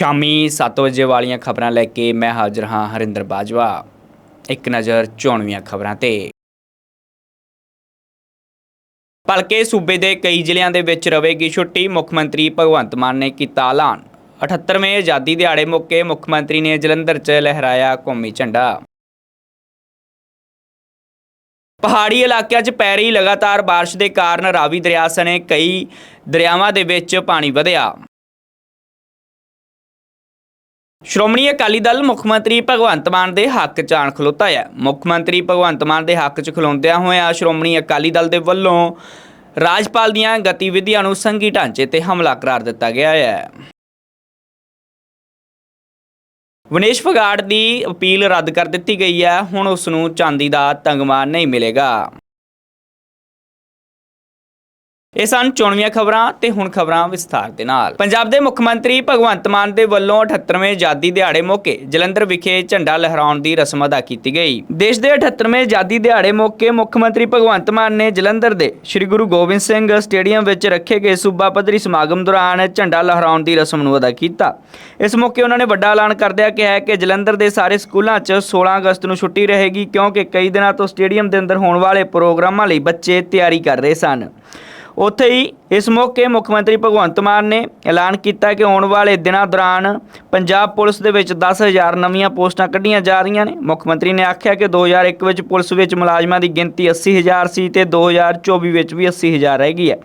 ਸ਼ਾਮੀ 7 ਵਜੇ ਵਾਲੀਆਂ ਖਬਰਾਂ ਲੈ ਕੇ ਮੈਂ ਹਾਜ਼ਰ ਹਾਂ ਹਰਿੰਦਰ ਬਾਜਵਾ। ਇੱਕ ਨਜ਼ਰ ਚੋਣਵੀਆਂ ਖਬਰਾਂ ਤੇ। ਭਲਕੇ ਸੂਬੇ ਦੇ ਕਈ ਜ਼ਿਲ੍ਹਿਆਂ ਦੇ ਵਿੱਚ ਰਵੇਗੀ ਛੁੱਟੀ, ਮੁੱਖ ਮੰਤਰੀ ਭਗਵੰਤ ਮਾਨ ਨੇ ਕੀਤਾ ਐਲਾਨ। 78ਵੇਂ ਆਜ਼ਾਦੀ ਦਿਹਾੜੇ ਮੌਕੇ ਮੁੱਖ ਮੰਤਰੀ ਨੇ ਜਲੰਧਰ 'ਚ ਲਹਿਰਾਇਆ ਕੌਮੀ ਝੰਡਾ। ਪਹਾੜੀ ਇਲਾਕਿਆਂ 'ਚ ਪੈ ਰਹੀ ਲਗਾਤਾਰ ਬਾਰਿਸ਼ ਦੇ ਕਾਰਨ ਰਾਵੀ ਦਰਿਆ ਸਣੇ ਕਈ ਦਰਿਆਵਾਂ ਦੇ ਵਿੱਚ ਪਾਣੀ ਵਧਿਆ। ਸ਼੍ਰੋਮਣੀ ਅਕਾਲੀ ਦਲ ਮੁੱਖ ਮੰਤਰੀ ਭਗਵੰਤ ਮਾਨ ਦੇ ਹੱਕ 'ਚ ਆਣ ਖਲੋਤਾ ਹੈ। ਮੁੱਖ ਮੰਤਰੀ ਭਗਵੰਤ ਮਾਨ ਦੇ ਹੱਕ 'ਚ ਖਲੋਂਦਿਆਂ ਹੋਇਆਂ ਸ਼੍ਰੋਮਣੀ ਅਕਾਲੀ ਦਲ ਦੇ ਵੱਲੋਂ ਰਾਜਪਾਲ ਦੀਆਂ ਗਤੀਵਿਧੀਆਂ ਨੂੰ ਸੰਘੀ ਢਾਂਚੇ ਤੇ ਹਮਲਾ ਕਰਾਰ ਦਿੱਤਾ ਗਿਆ ਹੈ। ਵਿਨੇਸ਼ ਫਗਾੜ ਦੀ ਅਪੀਲ ਰੱਦ ਕਰ ਦਿੱਤੀ ਗਈ ਹੈ। ਹੁਣ ਉਸ ਨੂੰ ਚਾਂਦੀ ਦਾ ਤਗਮਾ ਨਹੀਂ ਮਿਲੇਗਾ। ਇਹ ਸਨ ਚੋਣਵੀਆਂ ਖਬਰਾਂ ਤੇ ਹੁਣ ਖਬਰਾਂ ਵਿਸਥਾਰ ਦੇ ਨਾਲ। ਪੰਜਾਬ ਦੇ ਮੁੱਖ ਮੰਤਰੀ ਭਗਵੰਤ ਮਾਨ ਦੇ ਵੱਲੋਂ 78ਵੇਂ ਆਜ਼ਾਦੀ ਦਿਹਾੜੇ ਮੌਕੇ ਜਲੰਧਰ ਵਿਖੇ ਝੰਡਾ ਲਹਿਰਾਉਣ ਦੀ ਰਸਮ ਅਦਾ ਕੀਤੀ ਗਈ। ਦੇਸ਼ ਦੇ 78ਵੇਂ ਆਜ਼ਾਦੀ ਦਿਹਾੜੇ ਮੌਕੇ ਮੁੱਖ ਮੰਤਰੀ ਭਗਵੰਤ ਮਾਨ ਨੇ ਜਲੰਧਰ ਦੇ ਸ੍ਰੀ ਗੁਰੂ ਗੋਬਿੰਦ ਸਿੰਘ ਸਟੇਡੀਅਮ ਵਿੱਚ ਰੱਖੇ ਗਏ ਸੂਬਾ ਪੱਧਰੀ ਸਮਾਗਮ ਦੌਰਾਨ ਝੰਡਾ ਲਹਿਰਾਉਣ ਦੀ ਰਸਮ ਨੂੰ ਅਦਾ ਕੀਤਾ। ਇਸ ਮੌਕੇ ਉਹਨਾਂ ਨੇ ਵੱਡਾ ਐਲਾਨ ਕਰਦਿਆਂ ਕਿਹਾ ਕਿ ਜਲੰਧਰ ਦੇ ਸਾਰੇ ਸਕੂਲਾਂ 'ਚ 16 ਅਗਸਤ ਨੂੰ ਛੁੱਟੀ ਰਹੇਗੀ ਕਿਉਂਕਿ ਕਈ ਦਿਨਾਂ ਤੋਂ ਸਟੇਡੀਅਮ ਦੇ ਅੰਦਰ ਹੋਣ ਵਾਲੇ ਪ੍ਰੋਗਰਾਮਾਂ ਲਈ ਬੱਚੇ ਤਿਆਰੀ ਕਰ ਰਹੇ ਸਨ। ਉੱਥੇ ਹੀ ਇਸ ਮੌਕੇ ਮੁੱਖ ਮੰਤਰੀ ਭਗਵੰਤ ਮਾਨ ਨੇ ਐਲਾਨ ਕੀਤਾ ਕਿ ਆਉਣ ਵਾਲੇ ਦਿਨਾਂ ਦੌਰਾਨ ਪੰਜਾਬ ਪੁਲਿਸ ਦੇ ਵਿੱਚ 10000 ਨਵੀਆਂ ਪੋਸਟਾਂ ਕੱਢੀਆਂ ਜਾ ਰਹੀਆਂ ਨੇ। ਮੁੱਖ ਮੰਤਰੀ ਨੇ ਆਖਿਆ ਕਿ 2001 ਵਿੱਚ ਪੁਲਿਸ ਵਿੱਚ ਮੁਲਾਜ਼ਮਾਂ ਦੀ ਗਿਣਤੀ 80000 ਸੀ ਤੇ 2024 ਵਿੱਚ ਵੀ 80000 ਰਹਿ ਗਈ ਹੈ।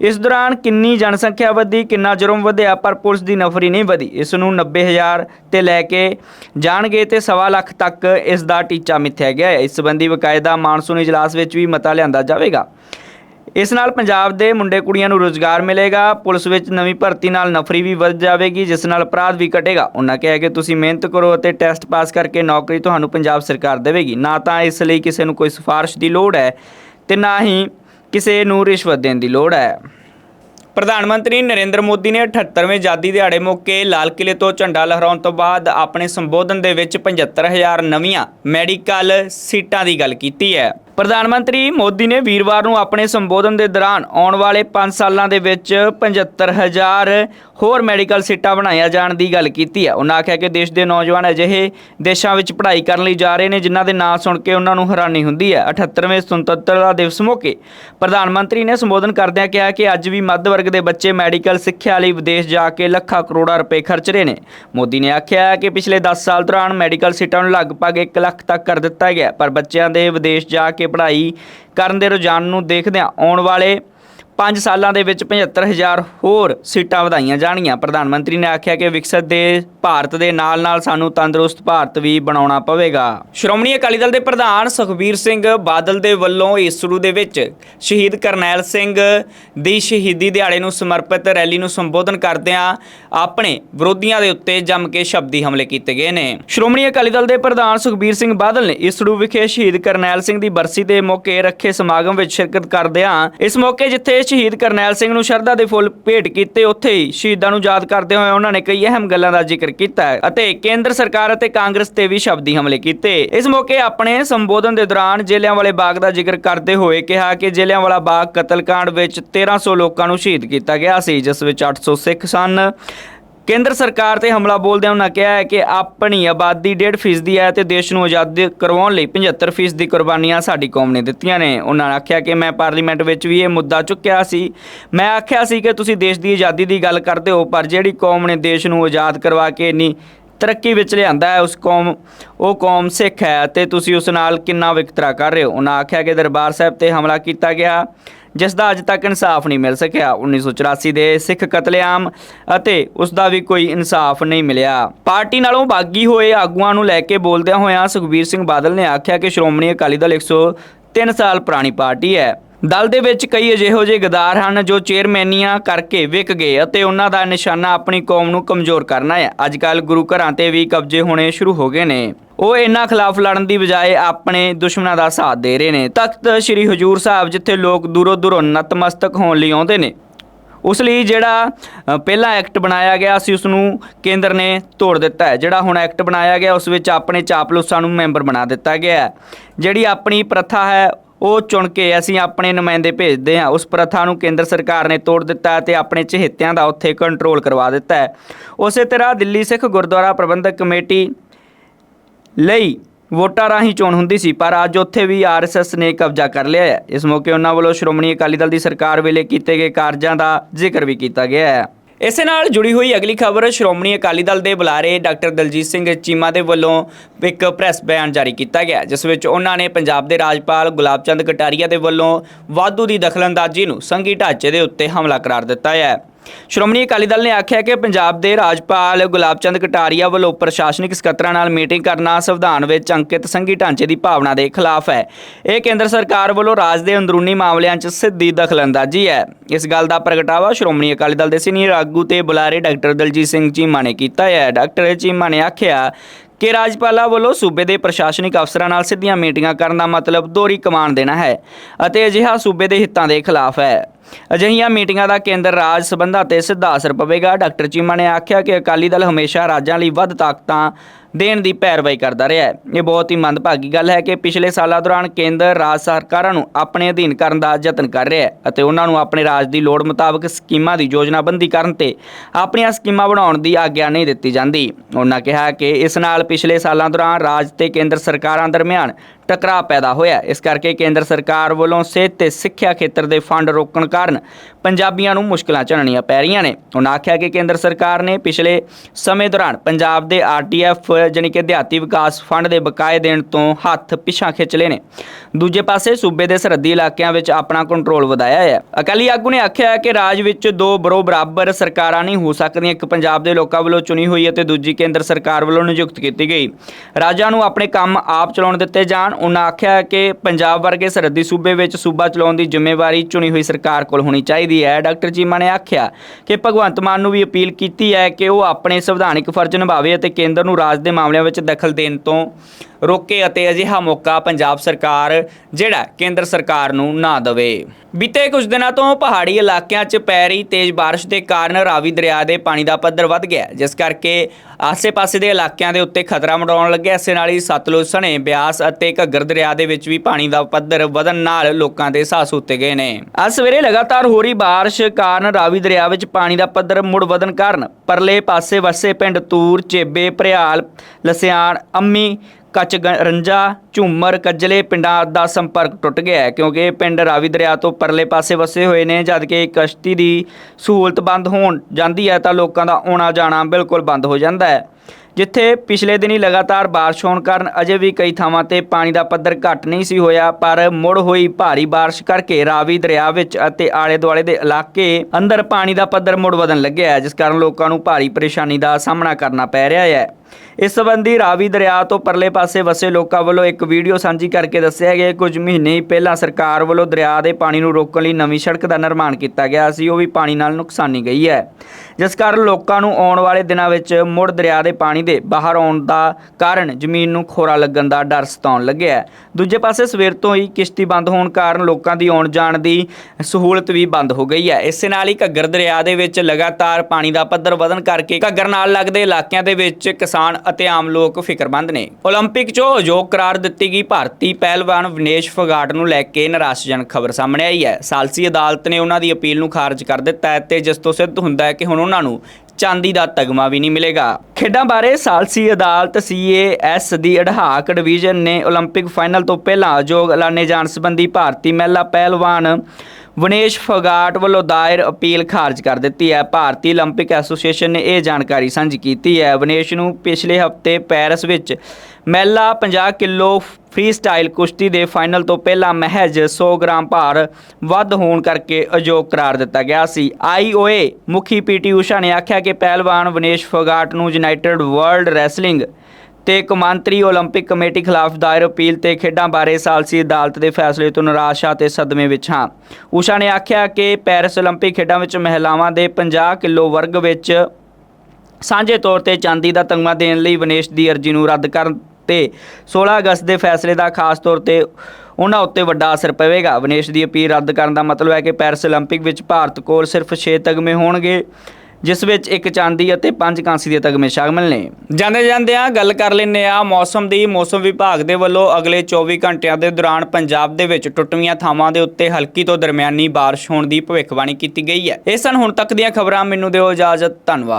ਇਸ ਦੌਰਾਨ ਕਿੰਨੀ ਜਨਸੰਖਿਆ ਵਧੀ, ਕਿੰਨਾ ਜੁਰਮ ਵਧਿਆ, ਪਰ ਪੁਲਿਸ ਦੀ ਨਫਰੀ ਨਹੀਂ ਵਧੀ। ਇਸ ਨੂੰ 90000 ਤੇ ਲੈ ਕੇ ਜਾਣਗੇ ਤੇ ਸਵਾ ਲੱਖ ਤੱਕ ਇਸ ਦਾ ਟੀਚਾ ਮਿੱਥਿਆ ਗਿਆ ਹੈ। ਇਸ ਸੰਬੰਧੀ ਬਕਾਇਦਾ ਮਾਨਸੂਨ ਇਜਲਾਸ ਵਿੱਚ ਵੀ ਮਤਾ ਲਿਆਂਦਾ ਜਾਵੇਗਾ। ਇਸ ਨਾਲ ਪੰਜਾਬ ਦੇ ਮੁੰਡੇ ਕੁੜੀਆਂ ਨੂੰ ਰੋਜ਼ਗਾਰ ਮਿਲੇਗਾ, ਪੁਲਿਸ ਵਿੱਚ ਨਵੀਂ ਭਰਤੀ ਨਾਲ ਨਫਰੀ ਵੀ ਵੱਧ ਜਾਵੇਗੀ, ਜਿਸ ਨਾਲ ਅਪਰਾਧ ਵੀ ਘਟੇਗਾ। ਉਹਨਾਂ ਕਿਹਾ ਕਿ ਤੁਸੀਂ ਮਿਹਨਤ ਕਰੋ ਅਤੇ ਟੈਸਟ ਪਾਸ ਕਰਕੇ ਨੌਕਰੀ ਤੁਹਾਨੂੰ ਪੰਜਾਬ ਸਰਕਾਰ ਦੇਵੇਗੀ। ਨਾ ਤਾਂ ਇਸ ਲਈ ਕਿਸੇ ਨੂੰ ਕੋਈ ਸਿਫਾਰਿਸ਼ ਦੀ ਲੋੜ ਹੈ ਤੇ ਨਾ ਹੀ ਕਿਸੇ ਨੂੰ ਰਿਸ਼ਵਤ ਦੇਣ ਦੀ ਲੋੜ ਹੈ। ਪ੍ਰਧਾਨ ਮੰਤਰੀ ਨਰਿੰਦਰ ਮੋਦੀ ਨੇ 78ਵੇਂ ਆਜ਼ਾਦੀ ਦਿਹਾੜੇ ਮੌਕੇ ਲਾਲ ਕਿਲੇ ਤੋਂ ਝੰਡਾ ਲਹਿਰਾਉਣ ਤੋਂ ਬਾਅਦ ਆਪਣੇ ਸੰਬੋਧਨ ਦੇ ਵਿੱਚ 75000 ਨਵੀਆਂ ਮੈਡੀਕਲ ਸੀਟਾਂ ਦੀ ਗੱਲ ਕੀਤੀ ਹੈ। ਪ੍ਰਧਾਨ ਮੰਤਰੀ ਮੋਦੀ ਨੇ ਵੀਰਵਾਰ ਨੂੰ ਆਪਣੇ ਸੰਬੋਧਨ ਦੇ ਦੌਰਾਨ ਆਉਣ ਵਾਲੇ 5 ਸਾਲਾਂ ਦੇ ਵਿੱਚ 75000 ਹੋਰ ਮੈਡੀਕਲ ਸੀਟਾਂ ਬਣਾਈਆਂ ਜਾਣ ਦੀ ਗੱਲ ਕੀਤੀ ਹੈ। ਉਹਨਾਂ ਆਖਿਆ ਕਿ ਦੇਸ਼ ਦੇ ਨੌਜਵਾਨ ਅਜਿਹੇ ਦੇਸ਼ਾਂ ਵਿੱਚ ਪੜ੍ਹਾਈ ਕਰਨ ਲਈ ਜਾ ਰਹੇ ਨੇ, ਜਿਨ੍ਹਾਂ ਦੇ ਨਾਂ ਸੁਣ ਕੇ ਉਹਨਾਂ ਨੂੰ ਹੈਰਾਨੀ ਹੁੰਦੀ ਹੈ। 78ਵੇਂ ਸੁਤੰਤਰਤਾ ਦਿਵਸ ਮੌਕੇ ਪ੍ਰਧਾਨ ਮੰਤਰੀ ਨੇ ਸੰਬੋਧਨ ਕਰਦਿਆਂ ਕਿਹਾ ਕਿ ਅੱਜ ਵੀ ਮੱਧ ਵਰਗ ਦੇ ਬੱਚੇ ਮੈਡੀਕਲ ਸਿੱਖਿਆ ਲਈ ਵਿਦੇਸ਼ ਜਾ ਕੇ ਲੱਖਾਂ ਕਰੋੜਾਂ ਰੁਪਏ ਖਰਚ ਰਹੇ ਨੇ। ਮੋਦੀ ਨੇ ਆਖਿਆ ਕਿ ਪਿਛਲੇ 10 ਸਾਲ ਦੌਰਾਨ ਮੈਡੀਕਲ ਸੀਟਾਂ ਨੂੰ ਲਗਭਗ 1 ਲੱਖ ਤੱਕ ਕਰ ਦਿੱਤਾ ਗਿਆ, ਪਰ ਬੱਚਿਆਂ ਦੇ ਵਿਦੇਸ਼ ਜਾ ਕੇ ਪੜ੍ਹਾਈ ਕਰਨ ਦੇ ਰੁਝਾਨ ਨੂੰ ਦੇਖਦਿਆਂ ਆਉਣ ਵਾਲੇ 5 ਸਾਲਾਂ ਦੇ ਵਿੱਚ 75000 ਹੋਰ ਸੀਟਾਂ ਵਧਾਈਆਂ ਜਾਣਗੀਆਂ। ਪ੍ਰਧਾਨ ਮੰਤਰੀ ਨੇ ਆਖਿਆ ਕਿ ਵਿਕਸਿਤ ਦੇ ਭਾਰਤ ਦੇ ਨਾਲ-ਨਾਲ ਸਾਨੂੰ ਤੰਦਰੁਸਤ ਭਾਰਤ ਵੀ ਬਣਾਉਣਾ ਪਵੇਗਾ। ਸ਼੍ਰੋਮਣੀ ਅਕਾਲੀ ਦਲ ਦੇ ਪ੍ਰਧਾਨ ਸੁਖਬੀਰ ਸਿੰਘ ਬਾਦਲ ਦੇ ਵੱਲੋਂ ਈਸਰੂ ਦੇ ਵਿੱਚ ਸ਼ਹੀਦ ਕਰਨੈਲ ਸਿੰਘ ਦੀ ਸ਼ਹੀਦੀ ਦਿਹਾੜੇ ਨੂੰ ਸਮਰਪਿਤ ਰੈਲੀ ਨੂੰ ਸੰਬੋਧਨ ਕਰਦਿਆਂ ਆਪਣੇ ਵਿਰੋਧੀਆਂ ਦੇ ਉੱਤੇ ਜੰਮ ਕੇ ਸ਼ਬਦੀ ਹਮਲੇ ਕੀਤੇ ਗਏ ਨੇ। ਸ਼੍ਰੋਮਣੀ ਅਕਾਲੀ ਦਲ ਦੇ ਪ੍ਰਧਾਨ ਸੁਖਬੀਰ ਸਿੰਘ ਬਾਦਲ ਨੇ ਈਸਰੂ ਵਿਖੇ ਸ਼ਹੀਦ ਕਰਨੈਲ ਸਿੰਘ ਦੀ ਬਰਸੀ ਦੇ ਮੌਕੇ ਰੱਖੇ ਸਮਾਗਮ ਵਿੱਚ ਸ਼ਿਰਕਤ ਕਰਦਿਆਂ ਇਸ ਮੌਕੇ ਜਿੱਥੇ ਸ਼ਹੀਦ ਕਰਨੈਲ ਸਿੰਘ ਨੂੰ ਸ਼ਰਧਾ ਦੇ ਫੁੱਲ ਭੇਟ ਕੀਤੇ। ਉੱਥੇ ਹੀ ਸ਼ਹੀਦਾਂ ਨੂੰ ਯਾਦ ਕਰਦੇ ਹੋਏ ਉਹਨਾਂ ਨੇ ਕਈ ਅਹਿਮ ਗੱਲਾਂ ਦਾ ਜ਼ਿਕਰ ਕੀਤਾ ਅਤੇ ਕੇਂਦਰ ਸਰਕਾਰ ਅਤੇ ਕਾਂਗਰਸ ਤੇ ਵੀ ਸ਼ਬਦੀ ਹਮਲੇ ਕੀਤੇ। ਇਸ ਮੌਕੇ ਆਪਣੇ ਸੰਬੋਧਨ ਦੇ ਦੌਰਾਨ ਜੇਲਿਆਂਵਾਲੇ ਬਾਗ ਦਾ ਜ਼ਿਕਰ ਕਰਦੇ ਹੋਏ ਕਿਹਾ ਕਿ ਜੇਲਿਆਂਵਾਲਾ ਬਾਗ ਕਤਲकांड ਵਿੱਚ 1300 ਲੋਕਾਂ ਨੂੰ ਸ਼ਹੀਦ ਕੀਤਾ ਗਿਆ ਸੀ, ਜਿਸ ਵਿੱਚ 800 ਸਿੱਖ ਸਨ। ਕੇਂਦਰ ਸਰਕਾਰ ਤੇ ਹਮਲਾ ਬੋਲਦਿਆਂ ਉਹਨਾਂ ਕਿਹਾ ਹੈ ਕਿ ਆਪਣੀ ਆਬਾਦੀ 1.5 ਫੀਸਦੀ ਹੈ ਤੇ ਦੇਸ਼ ਨੂੰ ਆਜ਼ਾਦ ਕਰਵਾਉਣ ਲਈ 75 ਫੀਸਦੀ ਕੁਰਬਾਨੀਆਂ ਸਾਡੀ ਕੌਮ ਨੇ ਦਿੱਤੀਆਂ ਨੇ। ਉਹਨਾਂ ਨੇ ਆਖਿਆ ਕਿ ਮੈਂ ਪਾਰਲੀਮੈਂਟ ਵਿੱਚ ਵੀ ਇਹ ਮੁੱਦਾ ਚੁੱਕਿਆ ਸੀ। ਮੈਂ ਆਖਿਆ ਸੀ ਕਿ ਤੁਸੀਂ ਦੇਸ਼ ਦੀ ਆਜ਼ਾਦੀ ਦੀ ਗੱਲ ਕਰਦੇ ਹੋ, ਪਰ ਜਿਹੜੀ ਕੌਮ ਨੇ ਦੇਸ਼ ਨੂੰ ਆਜ਼ਾਦ ਕਰਵਾ ਕੇ ਇੰਨੀ ਤਰੱਕੀ ਵਿੱਚ ਲਿਆਂਦਾ ਹੈ, ਉਸ ਕੌਮ, ਉਹ ਕੌਮ ਸਿੱਖ ਹੈ ਤੇ ਤੁਸੀਂ ਉਸ ਨਾਲ ਕਿੰਨਾ ਵਿਤਕਰਾ ਕਰ ਰਹੇ ਹੋ? ਉਹਨਾਂ ਆਖਿਆ ਕਿ ਦਰਬਾਰ ਸਾਹਿਬ ਤੇ ਹਮਲਾ ਕੀਤਾ ਗਿਆ, ਜਿਸ ਦਾ ਅੱਜ ਤੱਕ ਇਨਸਾਫ ਨਹੀਂ ਮਿਲ ਸਕਿਆ। 1984 ਦੇ ਸਿੱਖ ਕਤਲੇਆਮ ਅਤੇ ਉਸ ਦਾ ਵੀ ਕੋਈ ਇਨਸਾਫ ਨਹੀਂ ਮਿਲਿਆ। ਪਾਰਟੀ ਨਾਲੋਂ ਬਾਗੀ ਹੋਏ ਆਗੂਆਂ ਨੂੰ ਲੈ ਕੇ ਬੋਲਦਿਆਂ ਹੋਇਆਂ ਸੁਖਬੀਰ ਸਿੰਘ ਬਾਦਲ ਨੇ ਆਖਿਆ ਕਿ ਸ਼੍ਰੋਮਣੀ ਅਕਾਲੀ ਦਲ 103 ਸਾਲ ਪੁਰਾਣੀ ਪਾਰਟੀ ਹੈ। ਦਲ ਦੇ ਵਿੱਚ ਕਈ ਅਜਿਹੋ ਜਿਹੇ ਗਦਾਰ ਹਨ ਜੋ ਚੇਅਰਮੈਨੀਆਂ ਕਰਕੇ ਵਿਕ ਗਏ ਅਤੇ ਉਹਨਾਂ ਦਾ ਨਿਸ਼ਾਨਾ ਆਪਣੀ ਕੌਮ ਨੂੰ ਕਮਜ਼ੋਰ ਕਰਨਾ ਹੈ। ਅੱਜ ਕੱਲ ਗੁਰੂ ਘਰਾਂ ਤੇ ਵੀ ਕਬਜ਼ੇ ਹੋਣੇ ਸ਼ੁਰੂ ਹੋ ਗਏ ਨੇ। ਉਹ ਇਹਨਾਂ ਖਿਲਾਫ ਲੜਨ ਦੀ ਬਜਾਏ ਆਪਣੇ ਦੁਸ਼ਮਣਾਂ ਦਾ ਸਾਥ ਦੇ ਰਹੇ ਨੇ। ਤਖਤ ਸ੍ਰੀ ਹਜੂਰ ਸਾਹਿਬ ਜਿੱਥੇ ਲੋਕ ਦੂਰੋਂ ਦੂਰੋਂ ਨਤਮਸਤਕ ਹੋਣ ਲਈ ਆਉਂਦੇ ਨੇ ਉਸ ਲਈ ਜਿਹੜਾ ਅ, ਪਹਿਲਾ ਐਕਟ ਬਣਾਇਆ ਗਿਆ ਸੀ ਉਸ ਨੂੰ ਕੇਂਦਰ ਨੇ ਤੋੜ ਦਿੱਤਾ ਹੈ। ਜਿਹੜਾ ਹੁਣ ਐਕਟ ਬਣਾਇਆ ਗਿਆ ਉਸ ਵਿੱਚ ਆਪਣੇ ਚਾਪਲੂਸਾਂ ਨੂੰ ਮੈਂਬਰ ਬਣਾ ਦਿੱਤਾ ਗਿਆ ਹੈ। ਜਿਹੜੀ ਆਪਣੀ ਪ੍ਰਥਾ ਹੈ ਉਹ ਚੁਣ ਕੇ ਅਸੀਂ ਆਪਣੇ ਨੁਮਾਇੰਦੇ ਭੇਜਦੇ ਹਾਂ। ਉਸ ਪ੍ਰਥਾ ਨੂੰ ਕੇਂਦਰ ਸਰਕਾਰ ਨੇ ਤੋੜ ਦਿੱਤਾ ਹੈ ਤੇ ਆਪਣੇ ਚਹੇਤਿਆਂ ਦਾ ਉੱਥੇ ਕੰਟਰੋਲ ਕਰਵਾ ਦਿੱਤਾ ਹੈ। ਉਸੇ ਤਰ੍ਹਾਂ ਦਿੱਲੀ ਸਿੱਖ ਗੁਰਦੁਆਰਾ ਪ੍ਰਬੰਧਕ ਕਮੇਟੀ ਲਈ ਵੋਟਾਂ ਰਾਹੀਂ ਚੋਣ ਹੁੰਦੀ ਸੀ, ਪਰ ਅੱਜ ਉੱਥੇ ਵੀ ਆਰਐਸਐਸ ਨੇ ਕਬਜ਼ਾ ਕਰ ਲਿਆ ਹੈ। ਇਸ ਮੌਕੇ ਉਹਨਾਂ ਵੱਲੋਂ ਸ਼੍ਰੋਮਣੀ ਅਕਾਲੀ ਦਲ ਦੀ ਸਰਕਾਰ ਵੇਲੇ ਕੀਤੇ ਗਏ ਕਾਰਜਾਂ ਦਾ ਜ਼ਿਕਰ ਵੀ ਕੀਤਾ ਗਿਆ ਹੈ। ਇਸੇ ਨਾਲ ਜੁੜੀ ਹੋਈ ਅਗਲੀ ਖਬਰ, ਸ਼੍ਰੋਮਣੀ ਅਕਾਲੀ ਦਲ ਦੇ ਬੁਲਾਰੇ ਡਾਕਟਰ ਦਲਜੀਤ ਸਿੰਘ ਚੀਮਾ ਦੇ ਵੱਲੋਂ ਇੱਕ ਪ੍ਰੈਸ ਬਿਆਨ ਜਾਰੀ ਕੀਤਾ ਗਿਆ, ਜਿਸ ਵਿੱਚ ਉਹਨਾਂ ਨੇ ਪੰਜਾਬ ਦੇ ਰਾਜਪਾਲ ਗੁਲਾਬ ਚੰਦ ਕਟਾਰੀਆ ਦੇ ਵੱਲੋਂ ਵਾਧੂ ਦੀ ਦਖਲਅੰਦਾਜ਼ੀ ਨੂੰ ਸੰਘੀ ਢਾਂਚੇ ਦੇ ਉੱਤੇ ਹਮਲਾ ਕਰਾਰ ਦਿੱਤਾ ਹੈ। ਸ਼੍ਰੋਮਣੀ ਅਕਾਲੀ ਦਲ ਨੇ ਆਖਿਆ ਕਿ ਪੰਜਾਬ ਦੇ ਰਾਜਪਾਲ ਗੁਲਾਬ ਚੰਦ ਕਟਾਰੀਆ ਵੱਲੋਂ ਪ੍ਰਸ਼ਾਸਨਿਕ ਸਕੱਤਰਾਂ ਨਾਲ ਮੀਟਿੰਗ ਕਰਨਾ ਸੰਵਿਧਾਨ ਵਿੱਚ ਅੰਕਿਤ ਸੰਘੀ ਢਾਂਚੇ ਦੀ ਭਾਵਨਾ ਦੇ ਖਿਲਾਫ ਹੈ। ਇਹ ਕੇਂਦਰ ਸਰਕਾਰ ਵੱਲੋਂ ਰਾਜ ਦੇ ਅੰਦਰੂਨੀ ਮਾਮਲਿਆਂ 'ਚ ਸਿੱਧੀ ਦਖਲਅੰਦਾਜ਼ੀ ਹੈ। ਇਸ ਗੱਲ ਦਾ ਪ੍ਰਗਟਾਵਾ ਸ਼੍ਰੋਮਣੀ ਅਕਾਲੀ ਦਲ ਦੇ ਸੀਨੀਅਰ ਆਗੂ ਤੇ ਬੁਲਾਰੇ ਡਾਕਟਰ ਦਲਜੀਤ ਸਿੰਘ ਚੀਮਾ ਨੇ ਕੀਤਾ ਹੈ। ਡਾਕਟਰ ਚੀਮਾ ਨੇ ਆਖਿਆ ਕਿ ਰਾਜਪਾਲਾਂ ਵੱਲੋਂ ਸੂਬੇ ਦੇ ਪ੍ਰਸ਼ਾਸਨਿਕ ਅਫਸਰਾਂ ਨਾਲ ਸਿੱਧੀਆਂ ਮੀਟਿੰਗਾਂ ਕਰਨ ਦਾ ਮਤਲਬ ਦੋਹਰੀ ਕਮਾਨ ਦੇਣਾ ਹੈ ਅਤੇ ਅਜਿਹਾ ਸੂਬੇ ਦੇ ਹਿੱਤਾਂ ਦੇ ਖਿਲਾਫ ਹੈ। ਅਜਿਹੀਆਂ ਮੀਟਿੰਗਾਂ ਦਾ ਕੇਂਦਰ ਰਾਜ ਸਬੰਧਾਂ ਤੇ ਸਿੱਧਾ ਅਸਰ ਪਵੇਗਾ। ਡਾਕਟਰ ਚੀਮਾ ਨੇ ਆਖਿਆ ਕਿ ਅਕਾਲੀ ਦਲ ਹਮੇਸ਼ਾ ਰਾਜਾਂ ਲਈ ਵੱਧ ਤਾਕਤਾਂ ਦੇਣ ਦੀ ਪੈਰਵਾਈ ਕਰਦਾ ਰਿਹਾ ਹੈ। ਇਹ ਬਹੁਤ ਹੀ ਮੰਦਭਾਗੀ ਗੱਲ ਹੈ ਕਿ ਪਿਛਲੇ ਸਾਲਾਂ ਦੌਰਾਨ ਕੇਂਦਰ ਰਾਜ ਸਰਕਾਰਾਂ ਨੂੰ ਆਪਣੇ ਅਧੀਨ ਕਰਨ ਦਾ ਯਤਨ ਕਰ ਰਿਹਾ ਹੈ ਅਤੇ ਉਹਨਾਂ ਨੂੰ ਆਪਣੇ ਰਾਜ ਦੀ ਲੋੜ ਮੁਤਾਬਕ ਸਕੀਮਾਂ ਦੀ ਯੋਜਨਾਬੰਦੀ ਕਰਨ ਤੇ ਆਪਣੀਆਂ ਸਕੀਮਾਂ ਬਣਾਉਣ ਦੀ ਆਗਿਆ ਨਹੀਂ ਦਿੱਤੀ ਜਾਂਦੀ। ਉਹਨਾਂ ਕਿਹਾ ਕਿ ਇਸ ਨਾਲ ਪਿਛਲੇ ਸਾਲਾਂ ਦੌਰਾਨ ਰਾਜ ਤੇ ਕੇਂਦਰ ਸਰਕਾਰਾਂ ਦਰਮਿਆਨ ਟਕਰਾਅ ਪੈਦਾ ਹੋਇਆ ਇਸ ਕਰਕੇ ਕੇਂਦਰ ਸਰਕਾਰ ਵੱਲੋਂ ਸਿਹਤ ਤੇ ਸਿੱਖਿਆ ਖੇਤਰ ਦੇ ਫੰਡ ਰੋਕਣ ਕਾਰਨ ਪੰਜਾਬੀਆਂ ਨੂੰ ਮੁਸ਼ਕਲਾਂ ਝੱਲਣੀਆਂ ਪੈ ਰਹੀਆਂ ਨੇ। ਉਹਨਾਂ ਆਖਿਆ ਕਿ ਕੇਂਦਰ ਸਰਕਾਰ ਨੇ ਪਿਛਲੇ ਸਮੇਂ ਦੌਰਾਨ ਪੰਜਾਬ ਦੇ ਆਰਟੀਐਫ ਜਾਣੀ ਕਿ ਦਿਹਾਤੀ ਵਿਕਾਸ ਫੰਡ ਦੇ ਬਕਾਏ ਦੇਣ ਤੋਂ ਹੱਥ ਪਿਛਾਂ ਖਿੱਚ ਲਏ ਨੇ। ਦੂਜੇ ਪਾਸੇ ਸੂਬੇ ਦੇ ਸਰਹੱਦੀ ਇਲਾਕਿਆਂ ਵਿੱਚ ਆਪਣਾ ਕੰਟਰੋਲ ਵਧਾਇਆ ਹੈ। ਅਕਾਲੀ ਆਗੂ ਨੇ ਆਖਿਆ ਕਿ ਰਾਜ ਵਿੱਚ ਦੋ ਬਰੋ ਬਰਾਬਰ ਸਰਕਾਰਾਂ ਨਹੀਂ ਹੋ ਸਕਦੀਆਂ। ਇੱਕ ਪੰਜਾਬ ਦੇ ਲੋਕਾਂ ਵੱਲੋਂ ਚੁਣੀ ਹੋਈ ਅਤੇ ਦੂਜੀ ਕੇਂਦਰ ਸਰਕਾਰ ਵੱਲੋਂ ਨਿਯੁਕਤ ਕੀਤੀ ਗਈ। ਰਾਜਾਂ ਨੂੰ ਆਪਣੇ ਕੰਮ ਆਪ ਚਲਾਉਣ ਦਿੱਤੇ ਜਾਣ। ਉਹਨਾਂ ਆਖਿਆ ਕਿ ਪੰਜਾਬ ਵਰਗੇ ਸਰਹੱਦੀ ਸੂਬੇ ਵਿੱਚ ਸੂਬਾ ਚਲਾਉਣ ਦੀ ਜ਼ਿੰਮੇਵਾਰੀ ਚੁਣੀ ਹੋਈ ਸਰਕਾਰ ਕੋਲ ਹੋਣੀ ਚਾਹੀਦੀ ਹੈ। ਡਾਕਟਰ ਚੀਮਾ ਨੇ ਆਖਿਆ ਕਿ ਭਗਵੰਤ ਮਾਨ ਨੂੰ ਵੀ ਅਪੀਲ ਕੀਤੀ ਹੈ ਕਿ ਉਹ ਆਪਣੇ ਸੰਵਿਧਾਨਿਕ ਫਰਜ਼ ਨਿਭਾਵੇ ਅਤੇ ਕੇਂਦਰ ਨੂੰ ਰਾਜ ਦੇ ਮਾਮਲਿਆਂ ਵਿੱਚ ਦਖਲ ਦੇਣ ਤੋਂ ਰੋਕੇ ਅਤੇ ਅਜਿਹਾ ਮੌਕਾ ਪੰਜਾਬ ਸਰਕਾਰ, ਜਿਹੜਾ ਕੇਂਦਰ ਸਰਕਾਰ ਨੂੰ ਨਾ ਦੇਵੇ। ਬੀਤੇ ਕੁਝ ਦਿਨਾਂ ਤੋਂ ਪਹਾੜੀ ਇਲਾਕਿਆਂ 'ਚ ਪੈ ਰਹੀ ਤੇਜ਼ ਬਾਰਿਸ਼ ਦੇ ਕਾਰਨ ਰਾਵੀ ਦਰਿਆ ਦੇ ਪਾਣੀ ਦਾ ਪੱਧਰ ਵੱਧ ਗਿਆ, ਜਿਸ ਕਰਕੇ ਆਸੇ-ਪਾਸੇ ਦੇ ਇਲਾਕਿਆਂ ਦੇ ਉੱਤੇ ਖਤਰਾ ਮੰਡਰਾਉਣ ਲੱਗਿਆ। ਇਸੇ ਨਾਲ ਹੀ ਸਤਲੁਜ ਸਣੇ ਬਿਆਸ ਅਤੇ ਘੱਗਰ ਦਰਿਆ ਦੇ ਵਿੱਚ ਵੀ ਪਾਣੀ ਦਾ ਪੱਧਰ ਵਧਣ ਨਾਲ ਲੋਕਾਂ ਦੇ ਸਾਹ ਸੁੱਤੇ ਗਏ ਨੇ। ਅੱਜ ਸਵੇਰੇ ਲਗਾਤਾਰ ਹੋ ਰਹੀ ਬਾਰਿਸ਼ ਕਾਰਨ ਰਾਵੀ ਦਰਿਆ ਵਿੱਚ ਪਾਣੀ ਦਾ ਪੱਧਰ ਮੁੜ ਵਧਣ ਕਾਰਨ ਪਰਲੇ ਪਾਸੇ ਵਸੇ ਪਿੰਡ ਤੂਰ, ਚੇਬੇ, ਭਰਿਆਲ, ਲਸਿਆਣ, ਅੰਮੀ ਕੱਚ ਰੰਜਾ ਝੂਮਰ, ਕੱਜਲੇ ਪਿੰਡਾਂ ਦਾ ਸੰਪਰਕ ਟੁੱਟ ਗਿਆ ਹੈ ਕਿਉਂਕਿ ਇਹ ਪਿੰਡ ਰਾਵੀ ਦਰਿਆ ਤੋਂ ਪਰਲੇ ਪਾਸੇ ਵਸੇ ਹੋਏ ਨੇ, ਜਦਕਿ ਕਸ਼ਤੀ ਦੀ ਸਹੂਲਤ ਬੰਦ ਹੋਣ ਜਾਂਦੀ ਹੈ ਤਾਂ ਲੋਕਾਂ ਦਾ ਆਉਣਾ ਜਾਣਾ ਬਿਲਕੁਲ ਬੰਦ ਹੋ ਜਾਂਦਾ ਹੈ। ਜਿੱਥੇ ਪਿਛਲੇ ਦਿਨੀ ਲਗਾਤਾਰ ਬਾਰਿਸ਼ ਹੋਣ ਕਾਰਨ ਅਜੇ ਵੀ ਕਈ ਥਾਵਾਂ ਤੇ ਪਾਣੀ ਦਾ ਪੱਧਰ ਘੱਟ ਨਹੀਂ ਸੀ ਹੋਇਆ, ਪਰ ਮੁੜ ਹੋਈ ਭਾਰੀ ਬਾਰਿਸ਼ ਕਰਕੇ ਰਾਵੀ ਦਰਿਆ ਵਿੱਚ ਅਤੇ ਆਲੇ ਦੁਆਲੇ ਦੇ ਇਲਾਕੇ ਅੰਦਰ ਪਾਣੀ ਦਾ ਪੱਧਰ ਮੁੜ ਵਧਣ ਲੱਗਿਆ ਹੈ, ਜਿਸ ਕਾਰਨ ਲੋਕਾਂ ਨੂੰ ਭਾਰੀ ਪਰੇਸ਼ਾਨੀ ਦਾ ਸਾਹਮਣਾ ਕਰਨਾ ਪੈ ਰਿਹਾ ਹੈ। ਇਸ ਸੰਬੰਧੀ ਰਾਵੀ ਦਰਿਆ ਤੋਂ ਪਰਲੇ ਪਾਸੇ ਵਸੇ ਲੋਕਾਂ ਵੱਲੋਂ ਇੱਕ ਵੀਡੀਓ ਸਾਂਝੀ ਕਰਕੇ ਦੱਸਿਆ ਗਿਆ ਕੁਝ ਮਹੀਨੇ ਹੀ ਪਹਿਲਾਂ ਸਰਕਾਰ ਵੱਲੋਂ ਦਰਿਆ ਦੇ ਪਾਣੀ ਨੂੰ ਰੋਕਣ ਲਈ ਨਵੀਂ ਸੜਕ ਦਾ ਨਿਰਮਾਣ ਕੀਤਾ ਗਿਆ ਸੀ, ਉਹ ਵੀ ਪਾਣੀ ਨਾਲ ਨੁਕਸਾਨੀ ਗਈ ਹੈ। ਜਿਸ ਕਾਰਨ ਲੋਕਾਂ ਨੂੰ ਆਉਣ ਵਾਲੇ ਦਿਨਾਂ ਵਿੱਚ ਮੁੜ ਦਰਿਆ ਦੇ ਪਾਣੀ ਦੇ ਬਾਹਰ ਆਉਣ ਦਾ ਕਾਰਨ ਜ਼ਮੀਨ ਨੂੰ ਖੋਰਾ ਲੱਗਣ ਦਾ ਡਰ ਸਤਾਉਣ ਲੱਗਿਆ ਦੂਜੇ ਪਾਸੇ ਸਵੇਰ ਤੋਂ ਹੀ ਕਿਸ਼ਤੀ ਬੰਦ ਹੋਣ ਕਾਰਨ ਲੋਕਾਂ ਦੀ ਆਉਣ ਜਾਣ ਦੀ ਸਹੂਲਤ ਵੀ ਬੰਦ ਹੋ ਗਈ ਹੈ। ਇਸੇ ਨਾਲ ਹੀ ਘੱਗਰ ਦਰਿਆ ਦੇ ਵਿੱਚ ਲਗਾਤਾਰ ਪਾਣੀ ਦਾ ਪੱਧਰ ਵਧਣ ਕਰਕੇ ਘੱਗਰ ਨਾਲ ਲੱਗਦੇ ਇਲਾਕਿਆਂ ਦੇ ਵਿੱਚ ਕਿਸਾਨ ਅਤੇ ਆਮ ਲੋਕ ਫਿਕਰਮੰਦ ਨੇ 올림픽 'ਚੋਂ ਅਯੋਗ ਕਰਾਰ ਦਿੱਤੀ ਗਈ ਭਾਰਤੀ ਪਹਿਲਵਾਨ ਵਿਨੇਸ਼ ਫੋਗਾਟ ਨੂੰ ਲੈ ਕੇ ਨਿਰਾਸ਼ਾਜਨਕ ਖਬਰ ਸਾਹਮਣੇ ਆਈ ਹੈ ਸਾਲਸੀ ਅਦਾਲਤ ਨੇ ਉਹਨਾਂ ਦੀ ਅਪੀਲ ਨੂੰ ਖਾਰਜ ਕਰ ਦਿੱਤਾ ਹੈ ਤੇ ਜਿਸ ਤੋਂ ਸਿੱਧ ਹੁੰਦਾ ਹੈ ਕਿ ਹੁਣ ਉਹਨਾਂ ਨੂੰ ਚਾਂਦੀ ਦਾ ਤਗਮਾ ਵੀ ਨਹੀਂ ਮਿਲੇਗਾ ਖੇਡਾਂ ਬਾਰੇ ਸਾਲਸੀ ਅਦਾਲਤ ਸੀਏਐਸ ਦੀ ਅਧਾਕ ਡਿਵੀਜ਼ਨ ਨੇ 올림픽 ਫਾਈਨਲ ਤੋਂ ਪਹਿਲਾਂ ਅਯੋਗ ਐਲਾਨੇ ਜਾਣ ਸੰਬੰਧੀ ਭਾਰਤੀ ਮਹਿਲਾ ਪਹਿਲਵਾਨ ਵਿਨੇਸ਼ ਫੋਗਾਟ ਵੱਲੋਂ ਦਾਇਰ ਅਪੀਲ ਖਾਰਜ ਕਰ ਦਿੱਤੀ ਹੈ ਭਾਰਤੀ 올림픽 ਐਸੋਸੀਏਸ਼ਨ ਨੇ ਇਹ ਜਾਣਕਾਰੀ ਸਾਂਝੀ ਕੀਤੀ ਹੈ ਵਿਨੇਸ਼ ਨੂੰ ਪਿਛਲੇ ਹਫਤੇ ਪੈਰਿਸ ਵਿੱਚ ਮਹਿਲਾ 50 ਕਿਲੋ ਫ੍ਰੀ ਸਟਾਈਲ ਕੁਸ਼ਤੀ ਦੇ ਫਾਈਨਲ ਤੋਂ ਪਹਿਲਾਂ ਮਹਿਜ 100 ਗ੍ਰਾਮ ਭਾਰ ਵੱਧ ਹੋਣ ਕਰਕੇ ਅਯੋਗ ਕਰਾਰ ਦਿੱਤਾ ਗਿਆ ਸੀ ਆਈਓਏ ਮੁਖੀ ਪੀਟੀ ਊਸ਼ਾ ਨੇ ਆਖਿਆ ਕਿ ਪਹਿਲਵਾਨ ਵਿਨੇਸ਼ ਫੋਗਾਟ ਨੂੰ ਯੂਨਾਈਟਿਡ ਵਰਲਡ ਰੈਸਲਿੰਗ ਤੇ ਕੌਮਾਂਤਰੀ 올림픽 ਕਮੇਟੀ ਖਿਲਾਫ ਦਾਇਰ ਅਪੀਲ ਤੇ ਖੇਡਾਂ ਬਾਰੇ ਸਾਲਸੀ ਅਦਾਲਤ ਦੇ ਫੈਸਲੇ ਤੋਂ ਨਿਰਾਸ਼ ਹਾਂ ਤੇ ਸਦਮੇ ਵਿੱਚ ਹਾਂ ਊਸ਼ਾ ਨੇ ਆਖਿਆ ਕਿ ਪੈਰਿਸ 올림픽 ਖੇਡਾਂ ਵਿੱਚ ਮਹਿਲਾਵਾਂ ਦੇ 50 ਕਿਲੋ ਵਰਗ ਵਿੱਚ ਸਾਂਝੇ ਤੌਰ ਤੇ ਚਾਂਦੀ ਦਾ ਤਗਮਾ ਦੇਣ ਲਈ ਵਿਨੇਸ਼ ਦੀ ਅਰਜ਼ੀ ਨੂੰ ਰੱਦ ਕਰਨ ਤੇ 16 ਅਗਸਤ ਦੇ ਫੈਸਲੇ ਦਾ ਖਾਸ ਤੌਰ ਤੇ ਉਹਨਾਂ ਉੱਤੇ ਵੱਡਾ ਅਸਰ ਪਵੇਗਾ ਵਿਨੇਸ਼ ਦੀ ਅਪੀਲ ਰੱਦ ਕਰਨ ਦਾ ਮਤਲਬ ਹੈ ਕਿ ਪੈਰਿਸ 올림픽 ਵਿੱਚ ਭਾਰਤ ਕੋਲ ਸਿਰਫ 6 ਤਗਮੇ ਹੋਣਗੇ ਜਿਸ ਵਿੱਚ ਇੱਕ ਚਾਂਦੀ ਅਤੇ ਪੰਜ ਕਾਂਸੀ ਦੇ ਤਗਮੇ ਸ਼ਾਮਲ ਨੇ। ਜਾਂਦੇ ਜਾਂਦਿਆਂ ਗੱਲ ਕਰ ਲੈਂਦੇ ਆ ਮੌਸਮ ਦੀ। ਮੌਸਮ ਵਿਭਾਗ ਦੇ ਵੱਲੋਂ ਅਗਲੇ 24 ਘੰਟਿਆਂ ਦੇ ਦੌਰਾਨ ਪੰਜਾਬ ਦੇ ਵਿੱਚ ਟੁੱਟਵੀਆਂ ਥਾਵਾਂ ਦੇ ਉੱਤੇ ਹਲਕੀ ਤੋਂ ਦਰਮਿਆਨੀ ਬਾਰਿਸ਼ ਹੋਣ ਦੀ ਭਵਿੱਖਬਾਣੀ ਕੀਤੀ ਗਈ ਹੈ। ਇਹ ਸਨ ਹੁਣ ਤੱਕ ਦੀਆਂ ਖਬਰਾਂ। ਮੈਨੂੰ ਦਿਓ ਇਜਾਜ਼ਤ। ਧੰਨਵਾਦ।